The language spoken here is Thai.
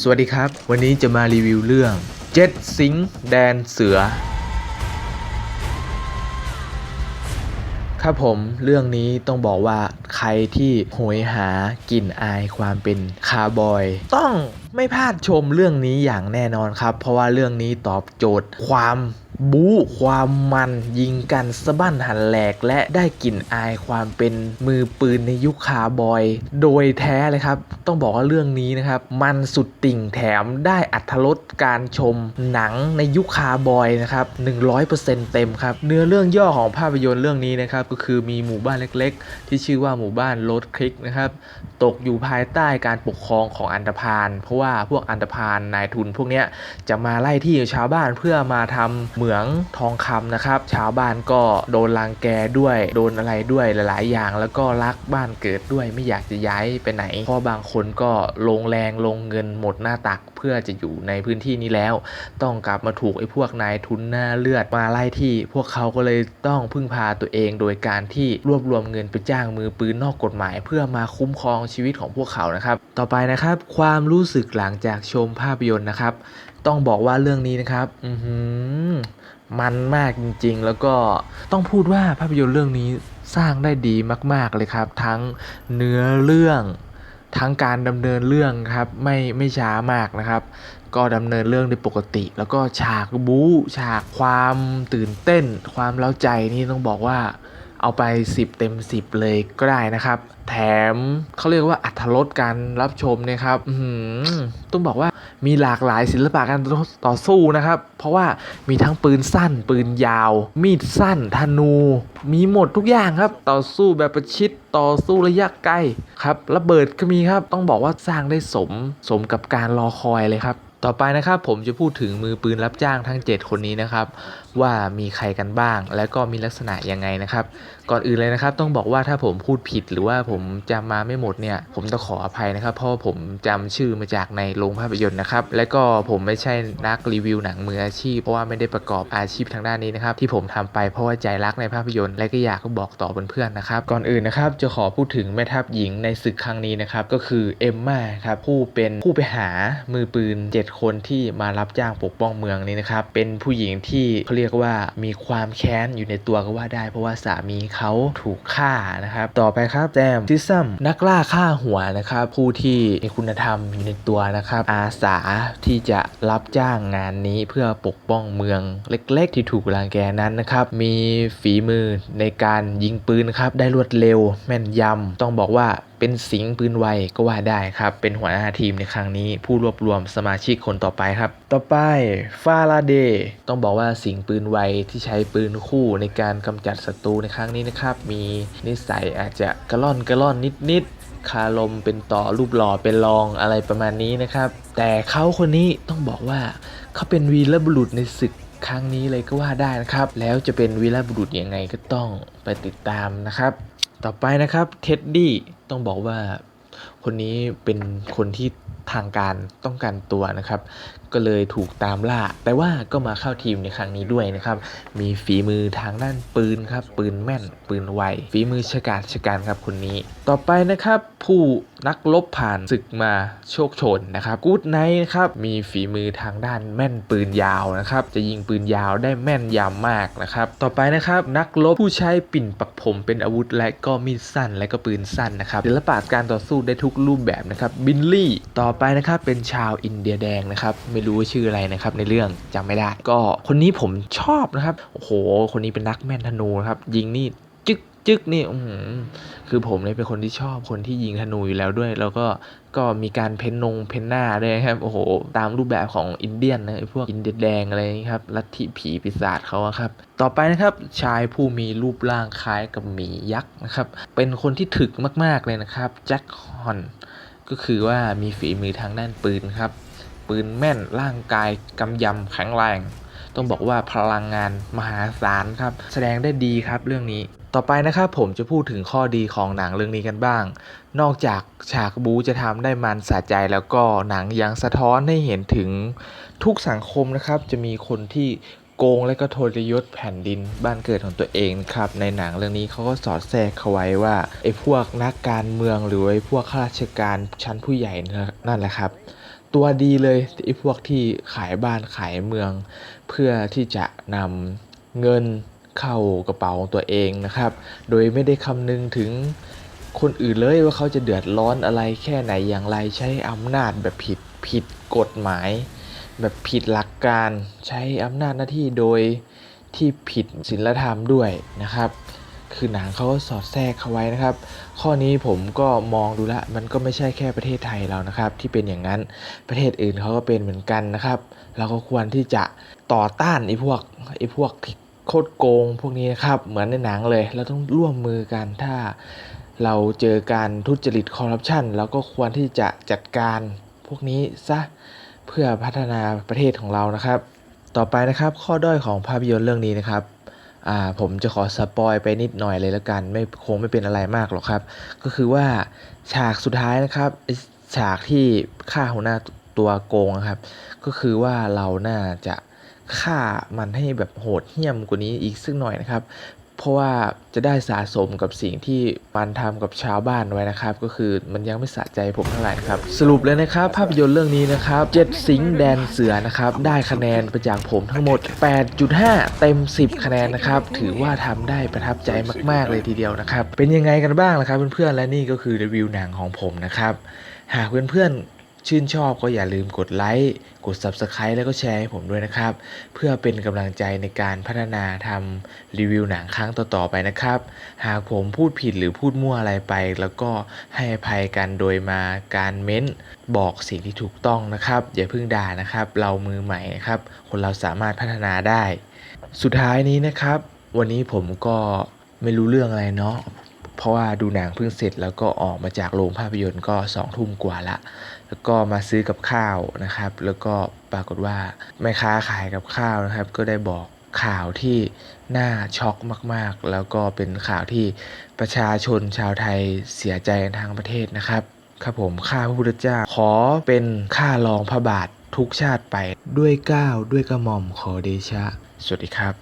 สวัสดีครับ วันนี้จะมารีวิวเรื่องเจ็ดสิงห์แดนเสือ ครับผมเรื่องนี้ต้องบอกว่าใครที่โหยหากลิ่นอายความเป็นคาร์บอย ต้องไม่พลาดชมเรื่องนี้อย่างแน่นอนครับ เพราะว่าเรื่องนี้ตอบโจทย์ความ บู๊ความมันยิงกันสะบั้นหันแหลกและได้กลิ่นอายความเป็นมือปืนในยุคคาบอย โดยแท้เลยครับ ต้องบอกว่าเรื่องนี้นะครับ มันสุดติ่งแถมได้อัธรสการชมหนังในยุคคาบอยนะครับ100%เต็มครับ เนื้อเรื่องย่อของภาพยนตร์เรื่องนี้นะครับ ก็คือมีหมู่บ้านเล็กๆ ที่ชื่อว่าหมู่บ้านโรดคลิกนะครับ ตกอยู่ภายใต้การปกครองของอันธพาลเพราะว่าพวกอันธพาลนายทุนพวกเนี้ยจะมาไล่ที่ชาวบ้านเพื่อมาทำมืองทองคำนะครับ ชาวบ้านก็โดนรังแกด้วย โดนอะไรด้วยหลาย ๆ อย่าง แล้วก็รักบ้านเกิดด้วยไม่อยากจะย้ายไปไหนเพราะบางคนก็ลงแรงลงเงินหมดหน้าตักเพื่อจะอยู่ในพื้นที่นี้แล้ว ต้องกลับมาถูกไอ้พวกนายทุนหน้าเลือดมาไล่ที่ พวกเขาก็เลยต้องพึ่งพาตัวเองโดยการที่รวบรวมเงินไปจ้างมือปืนนอกกฎหมาย เพื่อมาคุ้มครองชีวิตของพวกเขานะครับ ต่อไปนะครับ ความรู้สึกหลังจากชมภาพยนตร์นะครับ ต้องบอกว่าเรื่องนี้นะครับอือหือมันมากจริงๆ แล้วก็ต้องพูดว่าภาพยนตร์เรื่องนี้สร้างได้ดีมาก ๆเลยครับ ทั้งเนื้อเรื่องทั้งการดำเนินเรื่องครับไม่ไม่ช้ามากนะครับ ก็ดำเนินเรื่องได้ปกติ แล้วก็ฉากบู๊ฉากความตื่นเต้น ความเล้าใจนี่ต้องบอกว่าเอาไป 10 เต็ม 10 เลยก็ได้นะครับ แถมเขาเรียกว่าอัธรสการรับชมเนะครับต้องบอกว่า มีหลากหลายศิลปะการต่อสู้นะครับ เพราะว่ามีทั้งปืนสั้น ปืนยาว มีดสั้น ธนู มีหมดทุกอย่างครับ ต่อสู้แบบประชิด ต่อสู้ระยะไกลครับ ระเบิดก็มีครับ ต้องบอกว่าสร้างได้สม สมกับการรอคอยเลยครับ ต่อไปนะครับผมจะพูดถึงมือปืนรับจ้างทั้ง 7 คนนี้นะครับ ว่ามีใครกันบ้าง และก็มีลักษณะยังไงนะครับ ก่อนอื่นเลยนะครับ ต้องบอกว่าถ้าผมพูดผิดหรือว่าผมจำมาไม่หมดเนี่ย ผมต้องขออภัยนะครับ เพราะผมจำชื่อมาจากในโรงภาพยนตร์นะครับ และก็ผมไม่ใช่นักรีวิวหนังมืออาชีพ เพราะว่าไม่ได้ประกอบอาชีพทางด้านนี้นะครับ ที่ผมทำไปเพราะว่าใจรักในภาพยนตร์และก็อยากบอกต่อเพื่อนๆนะครับ ก่อนอื่นนะครับจะขอพูดถึงแม่ทัพหญิงในศึกครั้งนี้นะครับก็คือเอมมาครับผู้เป็นผู้ไปหามือปืน7คนที่มารับจ้างปกป้องเมืองนี้นะครับ เป็นผู้หญิงที่เขาเรียกว่ามีความแค้นอยู่ในตัวก็ว่าได้ เพราะว่าสามีเขาถูกฆ่านะครับ ต่อไปครับแจมซิซัมนักล่าฆ่าหัวนะครับ ผู้ที่มีคุณธรรมอยู่ในตัวนะครับ อาสาที่จะรับจ้างงานนี้เพื่อปกป้องเมืองเล็ก ๆ ที่ถูกรังแกนั้นนะครับ มีฝีมือในการยิงปืนครับได้รวดเร็วแม่นยำต้องบอกว่าเป็นสิงห์ปืนไวก็ว่าได้ครับ เป็นหัวหน้าทีมในครั้งนี้ ผู้รวบรวมสมาชิกคนต่อไปครับ ต่อไปฟาราเดย์ต้องบอกว่าสิงห์ปืนไวที่ใช้ปืนคู่ในการกำจัดศัตรูในครั้งนี้นะครับ มีนิสัยอาจจะกระล่อนกระล่อนนิดๆคารมเป็นต่อรูปหล่อเป็นรองอะไรประมาณนี้นะครับ แต่เขาคนนี้ต้องบอกว่าเขาเป็นวีรบุรุษในศึกครั้งนี้เลยก็ว่าได้นะครับ แล้วจะเป็นวีรบุรุษยังไงก็ต้องไปติดตามนะครับ ต่อไปนะครับเท็ดดี้ต้องบอกว่าคนนี้เป็นคนที่ทางการต้องการตัวนะครับก็เลยถูกตามล่า แต่ว่าก็มาเข้าทีมในครั้งนี้ด้วยนะครับ มีฝีมือทางด้านปืนครับ ปืนแม่น ปืนไว ฝีมือชะกาจชะกันครับคนนี้ ต่อไปนะครับ ผู้นักลบผ่านศึกมาโชคชนนะครับกูดไนท์นะครับ มีฝีมือทางด้านแม่นปืนยาวนะครับ จะยิงปืนยาวได้แม่นยำมากนะครับ ต่อไปนะครับ นักลบผู้ใช้ปิ่นปักผมเป็นอาวุธและก็มีดสั้นและก็ปืนสั้นนะครับศิลปะการต่อสู้ได้ทุกรูปแบบนะครับ บินลี่ ต่อไปนะครับ เป็นชาวอินเดียแดงนะครับไม่รู้ชื่ออะไรนะครับในเรื่องจำไม่ได้ ก็คนนี้ผมชอบนะครับโอ้โห คนนี้เป็นนักแม่นธนูนะครับ ยิงนี่จึ๊กจึ๊กนี่อือหือคือผมเนี่ยเป็นคนที่ชอบคนที่ยิงธนูอยู่แล้วด้วย แล้วก็ก็มีการเพ้นนงเพ้นหน้าด้วยครับโอ้โห ตามรูปแบบของอินเดียนนะพวกอินเดียแดงอะไรนี่ครับลัทธิผีปีศาจเขาครับ ต่อไปนะครับชายผู้มีรูปร่างคล้ายกับหมียักษ์นะครับ เป็นคนที่ถึกมาก ๆเลยนะครับแจ็คฮอนก็คือว่ามีฝีมือทางด้านปืนครับ ปืนแม่นร่างกายกำยำแข็งแรง ต้องบอกว่าพลังงานมหาศาลครับ แสดงได้ดีครับเรื่องนี้ ต่อไปนะครับผมจะพูดถึงข้อดีของหนังเรื่องนี้กันบ้าง นอกจากฉากบูจะทำได้มันสะใจแล้วก็หนังยังสะท้อนให้เห็นถึงทุกสังคมนะครับ จะมีคนที่โกงและก็ทรยศแผ่นดินบ้านเกิดของตัวเองครับในหนังเรื่องนี้เขาก็สอดแทรกเขาไว้ว่าไอ้พวกนักการเมืองหรือไอ้พวกข้าราชการชั้นผู้ใหญ่นั่นแหละครับ ตัวดีเลยไอ้พวกที่ขายบ้านขายเมือง เพื่อที่จะนำเงินเข้ากระเป๋าของตัวเองนะครับ โดยไม่ได้คำนึงถึงคนอื่นเลยว่าเขาจะเดือดร้อนอะไรแค่ไหนอย่างไรใช้อำนาจแบบผิดผิดกฎหมาย แบบผิดหลักการใช้อำนาจหน้าที่โดยที่ผิดศีลธรรมด้วยนะครับ คือหนังเขาก็สอดแทรกเข้าไว้นะครับ ข้อนี้ผมก็มองดูละมันก็ไม่ใช่แค่ประเทศไทยเรานะครับ ที่เป็นอย่างนั้นประเทศอื่นเขาก็เป็นเหมือนกันนะครับ เราก็ควรที่จะต่อต้านไอ้พวกไอ้พวกโคตรโกงพวกนี้นะครับเหมือนในหนังเลย เราต้องร่วมมือกันถ้าเราเจอการทุจริตคอร์รัปชันเราก็ควรที่จะจัดการพวกนี้ซะเพื่อพัฒนาประเทศของเรานะครับ ต่อไปนะครับข้อด้อยของภาพยนตร์เรื่องนี้นะครับ อ่าผมจะขอสปอยไปนิดหน่อยเลยแล้วกัน ไม่คงไม่เป็นอะไรมากหรอกครับ ก็คือว่าฉากสุดท้ายนะครับฉากที่ฆ่าหัวหน้าตัวโกงครับ ก็คือว่าเราน่าจะฆ่ามันให้แบบโหดเหี้ยมกว่านี้อีกสักหน่อยนะครับ เพราะว่าจะได้สะสมกับสิ่งที่มันทำกับชาวบ้านไว้นะครับ ก็คือมันยังไม่สะใจผมเท่าไหร่ครับ สรุปเลยนะครับ ภาพยนตร์เรื่องนี้นะครับเจ็ดสิงห์แดนเสือนะครับ ได้คะแนนไปจากผมทั้งหมด 8.5 เต็ม 10 คะแนนนะครับ ถือว่าทำได้ประทับใจมาก ๆ เลยทีเดียวนะครับ เป็นยังไงกันบ้างล่ะครับเพื่อนๆและนี่ก็คือรีวิวหนังของผมนะครับหากเพื่อนๆ ชื่นชอบก็อย่าลืมกดไลค์กด Subscribe แล้วก็แชร์ให้ผมด้วยนะครับ เพื่อเป็นกำลังใจในการพัฒนาทำรีวิวหนังครั้งต่อๆไปนะครับ หากผมพูดผิดหรือพูดมั่วอะไรไป แล้วก็ให้อภัยกันโดยมาการเม้นบอกสิ่งที่ถูกต้องนะครับ อย่าเพิ่งด่านะครับ เรามือใหม่นะครับ คนเราสามารถพัฒนาได้ สุดท้ายนี้นะครับ วันนี้ผมก็ไม่รู้เรื่องอะไรเนาะ ราะว่าดูหนังเพิ่งเสร็จแล้วก็ออกมาจากโรงภาพยนตร์ก็สองทุ่มกว่าละ แล้วก็มาซื้อกับข้าวนะครับ แล้วก็ปรากฏว่าแม่ค้าขายกับข้าวนะครับ ก็ได้บอกข่าวที่น่าช็อกมากๆ แล้วก็เป็นข่าวที่ประชาชนชาวไทยเสียใจทั้งประเทศนะครับ ครับผมข้าพระพุทธเจ้า ขอเป็นข้ารองพระบาททุกชาติไปด้วยเก้าวด้วยกระหม่อมขอเดชะ สวัสดีครับ